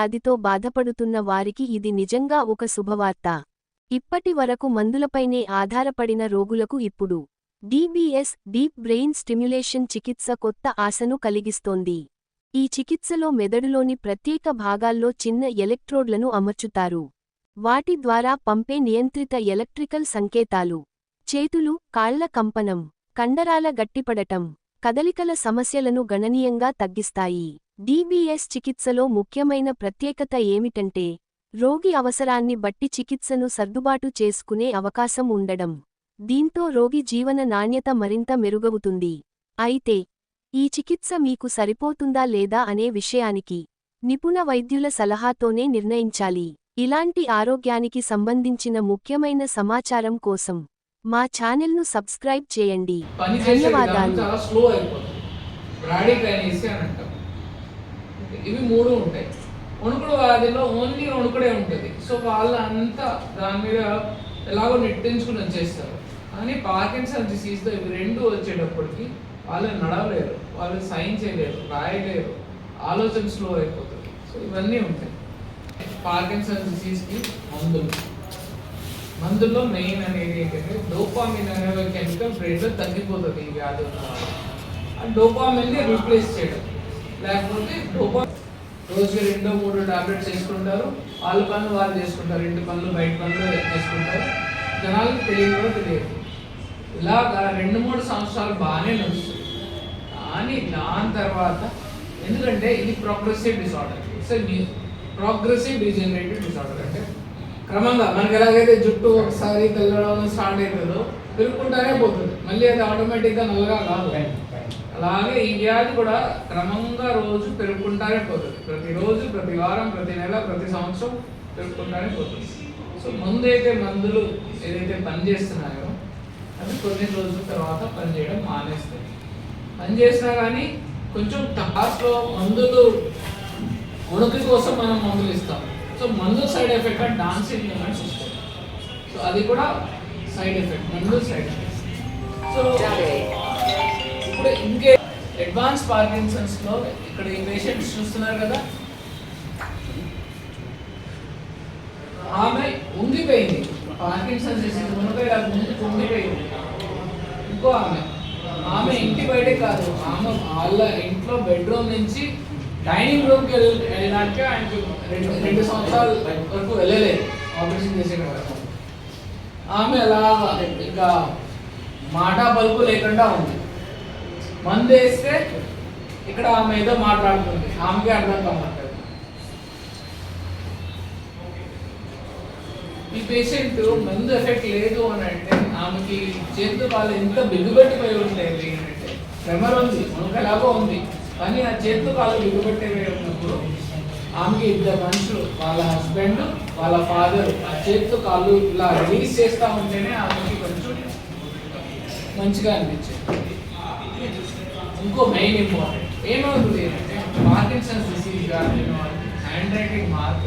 వ్యాధితో బాధపడుతున్న వారికి ఇది నిజంగా ఒక శుభవార్త. ఇప్పటి వరకు మందులపైనే ఆధారపడిన రోగులకు ఇప్పుడు డీబీఎస్ డీప్ బ్రెయిన్ స్టిమ్యులేషన్ చికిత్స కొత్త ఆశను కలిగిస్తోంది. ఈ చికిత్సలో మెదడులోని ప్రత్యేక భాగాల్లో చిన్న ఎలక్ట్రోడ్లను అమర్చుతారు. వాటి ద్వారా పంపే నియంత్రిత ఎలక్ట్రికల్ సంకేతాలు. చేతులు కాళ్ళ కంపనం కండరాల గట్టిపడటం కదలికల సమస్యలను గణనీయంగా తగ్గిస్తాయి. డీబీఎస్ చికిత్సలో ముఖ్యమైన ప్రత్యేకత ఏమిటంటే రోగి అవసరాన్ని బట్టి చికిత్సను సర్దుబాటు చేసుకునే అవకాశం ఉండడం. దీంతో రోగి జీవన నాణ్యత మరింత మెరుగవుతుంది. అయితే ఈ చికిత్స మీకు సరిపోతుందా లేదా అనే విషయానికి నిపుణ వైద్యుల సలహాతోనే నిర్ణయించాలి. ఇలాంటి ఆరోగ్యానికి సంబంధించిన ముఖ్యమైన సమాచారం కోసం మా ఛానల్ను సబ్స్క్రైబ్ చేయండి. ధన్యవాదాలు చాలా స్లో అయిపోతుంది బ్రాడీకైనేసి అని అంటాం ఇవి మూడు ఉంటాయి. వణుకుడు వ్యాధిలో ఓన్లీ వణుకుడే ఉంటుంది. సో వాళ్ళు అంతా దాని మీద ఎలాగో నెట్టించుకుని వచ్చేస్తారు. కానీ పార్కిన్సన్ డిసీజ్తో ఇవి రెండు వచ్చేటప్పటికి వాళ్ళు నడవలేరు. వాళ్ళు సైన్ చేయలేరు రాయలేరు. ఆలోచన స్లో అయిపోతుంది. సో ఇవన్నీ ఉంటాయి. పార్కిన్సన్ డిసీజ్కి మందులు. మందుల్లో మెయిన్ అనేది ఏంటంటే డోపామిన్ అనే కెమికల్ బ్రెయిన్లో తగ్గిపోతుంది ఈ వ్యాధి ఉన్న వాళ్ళు ఆ డోపామిన్ని రీప్లేస్ చేయడం. లేకపోతే డోపా రోజుకి రెండో మూడు టాబ్లెట్స్ వేసుకుంటారు. వాళ్ళ పనులు వాళ్ళు చేసుకుంటారు. ఇంటి పనులు బయట పనులు చేసుకుంటారు. జనాలకు తెలియదు. కూడా తెలియదు ఇలాగా రెండు మూడు సంవత్సరాలు బాగానే నడుస్తుంది. కానీ దాని తర్వాత ఎందుకంటే ఇది progressive disorder it's progressive degenerative disorder అంటే క్రమంగా మనకి ఎలాగైతే జుట్టు ఒకసారి తెల్లడం స్టార్ట్ అవుతుందో పెరుగుకుంటానే పోతుంది. మళ్ళీ అది ఆటోమేటిక్గా నల్లగా కాదు. అలాగే ఈ వ్యాధి కూడా క్రమంగా రోజు పెరుగుకుంటానే పోతుంది. ప్రతిరోజు ప్రతి వారం ప్రతి నెల ప్రతి సంవత్సరం పెరుగుకుంటానే పోతుంది. సో ముందు అయితే మందులు ఏదైతే పనిచేస్తున్నాయో అవి కొన్ని రోజుల తర్వాత పనిచేయడం మానేస్తాయి. పని చేసినా కానీ కొంచెం టాస్లో మందులు ఉనికి కోసం మనం మందులు ఇస్తాం. సో మందు సైడ్ ఎఫెక్ట్ అంటే డాన్సింగ్ మూమెంట్స్ వస్తాయి సో అది కూడా సైడ్ ఎఫెక్ట్ మందు సైడ్ ఎఫెక్ట్. సో అడ్వాన్స్ పార్కిన్సన్స్లో ఇక్కడ ఈ పేషెంట్స్ చూస్తున్నారు కదా? ఆమె ఉంగిపోయింది పార్కిన్సన్స్ డిసీజ్ మునకాయ ముందుకు ఉంగిపోయింది ఇంకో ఆమె. ఆమె ఇంటి బయటే కాదు. ఆమె వాళ్ళ ఇంట్లో బెడ్రూమ్ నుంచి డైనింగ్ రూమ్కి వెళ్ళి వెళ్ళడానికి ఆయనకి రెండు రెండు సంవత్సరాలు వరకు వెళ్ళలేదు. ఆపరేషన్ చేసిన వరకు ఆమె అలా ఇంకా మాట పలుకు లేకుండా ఉంది. మందు వేస్తే ఇక్కడ ఆమె ఏదో మాట్లాడుతుంది. ఆమెకే అర్థం కావట్లేదు. ఈ పేషెంట్ మందు ఎఫెక్ట్ లేదు అని అంటే ఆమెకి చేతితో పాలు ఎంత బిగుబెట్టిపోయి ఉండేది అంటే ట్రెమర్ ఉంది. మనకు ఉంది. కానీ ఆ చేతితో పాలు బిగుబెట్టిపోయి ఉన్నప్పుడు ఆమెకి ఇద్దరు మనుషులు వాళ్ళ హస్బెండ్ వాళ్ళ ఫాదర్ ఆ చేతితో కాళ్ళు ఇలా రిలీజ్ చేస్తూ ఉంటేనే ఆమెకి కొంచెం మంచిగా అనిపించింది. ఇంకో మెయిన్ ఇంపార్టెంట్ ఏమవుతుంది అంటే పార్కిన్సన్స్ డిసీజ్గా నేను హ్యాండ్ రైటింగ్ మార్క్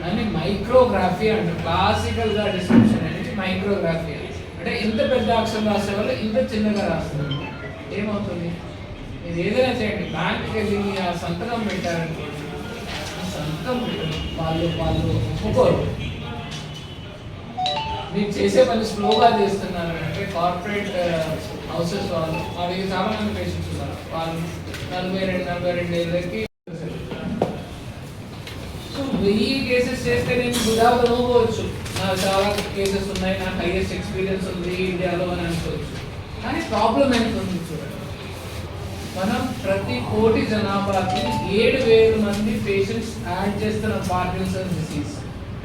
దాన్ని మైక్రోగ్రఫీ అంటే. క్లాసికల్గా డిస్క్రిప్షన్ అనేది మైక్రోగ్రఫీ అంటే ఇంత పెద్ద అక్షరం రాసే వాళ్ళు ఇంత చిన్నగా రాస్తుంది ఏమవుతుంది? ఇది ఏదైనా చేయండి. బ్యాంక్కి వెళ్ళి ఆ సంతకం పెట్టారనుకోండి. సంతకం వాళ్ళు వాళ్ళు ఒప్పుకోరు. మీరు చేసే పని స్లోగా చేస్తున్నారు అంటే కార్పొరేట్ హౌసెస్ వాళ్ళు వాళ్ళకి చాలా మంది పేషెంట్స్ ఉన్నారు వాళ్ళు నలభై రెండు నలభై రెండు ఏళ్ళకి సో వెయ్యి కేసెస్ చేస్తే నేను గుదాకు అనుకోవచ్చు. నాకు చాలా కేసెస్ ఉన్నాయి నాకు హైయెస్ట్ ఎక్స్పీరియన్స్ ఉంది ఇండియాలో అని అనుకోవచ్చు. కానీ ప్రాబ్లం ఎంత ఉంది చూడండి. మనం ప్రతి కోటి జనాభాకి ఏడు వేల మంది పేషెంట్స్ యాడ్ చేస్తున్న పార్కిన్సన్ డిసీజ్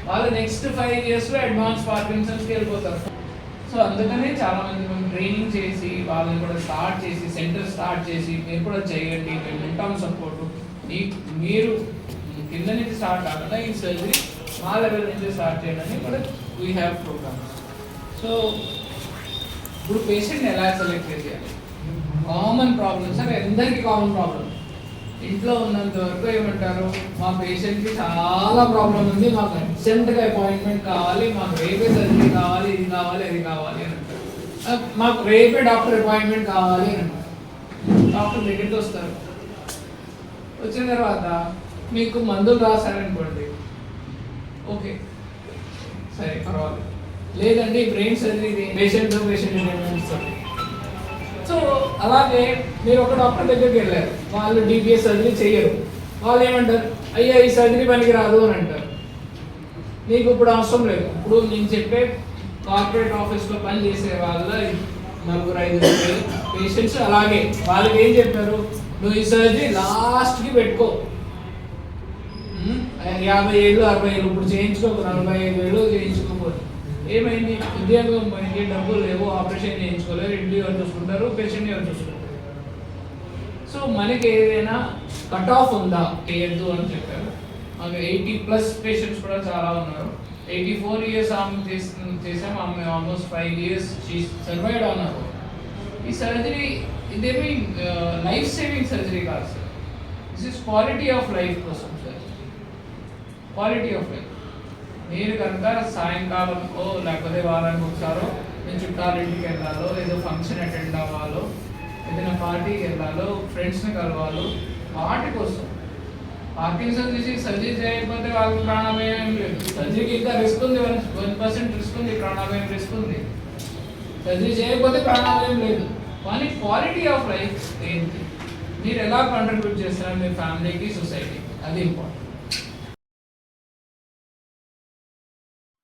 వాళ్ళు నెక్స్ట్ ఫైవ్ ఇయర్స్లో అడ్వాన్స్ పార్కిన్సన్స్కి వెళ్ళిపోతారు. సో అందుకనే చాలా మంది మేము ట్రైనింగ్ చేసి వాళ్ళని కూడా స్టార్ట్ చేసి సెంటర్ స్టార్ట్ చేసి మీరు కూడా చేయండి మేము ఉంటాం సపోర్ట్ మీ మీరు కింద నుంచి స్టార్ట్ కాకుండా ఈ సర్జరీ మా లెవెల్ నుంచి స్టార్ట్ చేయడానికి కూడా వీ హ్యావ్ ప్రోగ్రామ్స్ సో ఇప్పుడు పేషెంట్ ఎలా సెలెక్ట్ చేయాలి? కామన్ ప్రాబ్లమ్ అంటే అందరికీ కామన్ ప్రాబ్లం ఇంట్లో ఉన్నంత వరకు ఏమంటారు మా పేషెంట్కి చాలా ప్రాబ్లం ఉంది. మాకు అర్జెంట్గా అపాయింట్మెంట్ కావాలి మాకు రేపే సర్జరీ కావాలి ఇది కావాలి అది కావాలి అని అంటారు. మాకు రేపే డాక్టర్ అపాయింట్మెంట్ కావాలి అని అంటారు. డాక్టర్ దగ్గరికి వస్తారు. వచ్చిన తర్వాత మీకు మందులు రాశారనుకోండి. ఓకే. సరే పర్వాలేదు. లేదండి brain surgery patient patient so అలాగే మీరు ఒక డాక్టర్ దగ్గరికి వెళ్ళారు వాళ్ళు డిపిఎస్ సర్జరీ చేయరు. వాళ్ళు ఏమంటారు? అయ్యా ఈ సర్జరీ పనికి రాదు అని అంటారు. నీకు ఇప్పుడు అవసరం లేదు. ఇప్పుడు నేను చెప్పే కార్పొరేట్ ఆఫీస్లో పని చేసే వాళ్ళ నలుగురు ఐదు పేషెంట్స్ అలాగే వాళ్ళకి ఏం చెప్పారు? నువ్వు ఈ సర్జరీ లాస్ట్కి పెట్టుకో. యాభై ఏళ్ళు అరవై ఏళ్ళు ఇప్పుడు చేయించుకోకు నలభై ఐదు ఏళ్ళు చేయించుకోకూడదు ఏమైంది? ఉద్యోగం పోయింది డబ్బులు లేవు ఆపరేషన్ చేయించుకోలేరు ఇంటి ఎవరు చూసుకుంటారు పేషెంట్ ఎవరు చూసుకుంటారు. సో మనకి ఏదైనా కట్ ఆఫ్ ఉందా? చేయొద్దు అని చెప్పారు. మాకు ఎయిటీ ప్లస్ పేషెంట్స్ కూడా చాలా ఉన్నారు. ఎయిటీ ఫోర్ ఇయర్స్ ఆమె చేసాం ఆమె ఆల్మోస్ట్ ఫైవ్ ఇయర్స్ సర్వైడ్ అన్నారు ఈ సర్జరీ ఇదేమి లైఫ్ సేవింగ్ సర్జరీ కాదు sir this is quality of life కోసం సార్ క్వాలిటీ ఆఫ్ లైఫ్ మీరు కనుక సాయంకాలంకో లేకపోతే వారానికి ఒకసారో నేను చుట్టాలింటికి వెళ్ళాలో ఏదో ఫంక్షన్ అటెండ్ అవ్వాలో ఏదైనా పార్టీకి వెళ్ళాలో ఫ్రెండ్స్ని కలవాలో వాటి కోసం. పార్కిన్సన్ డిసీజ్ సర్జరీ చేయకపోతే వాళ్ళకి ప్రాణాభయం లేదు. సర్జరీకి ఇంకా రిస్క్ ఉంది వన్ వన్ పర్సెంట్ రిస్క్ ఉంది ప్రాణాభయం రిస్క్ ఉంది. సర్జరీ చేయకపోతే ప్రాణాభయం లేదు. కానీ క్వాలిటీ ఆఫ్ లైఫ్ ఏంటి? మీరు ఎలా కంట్రిబ్యూట్ చేస్తున్నారు మీ ఫ్యామిలీకి సొసైటీకి అది ఇంపార్టెంట్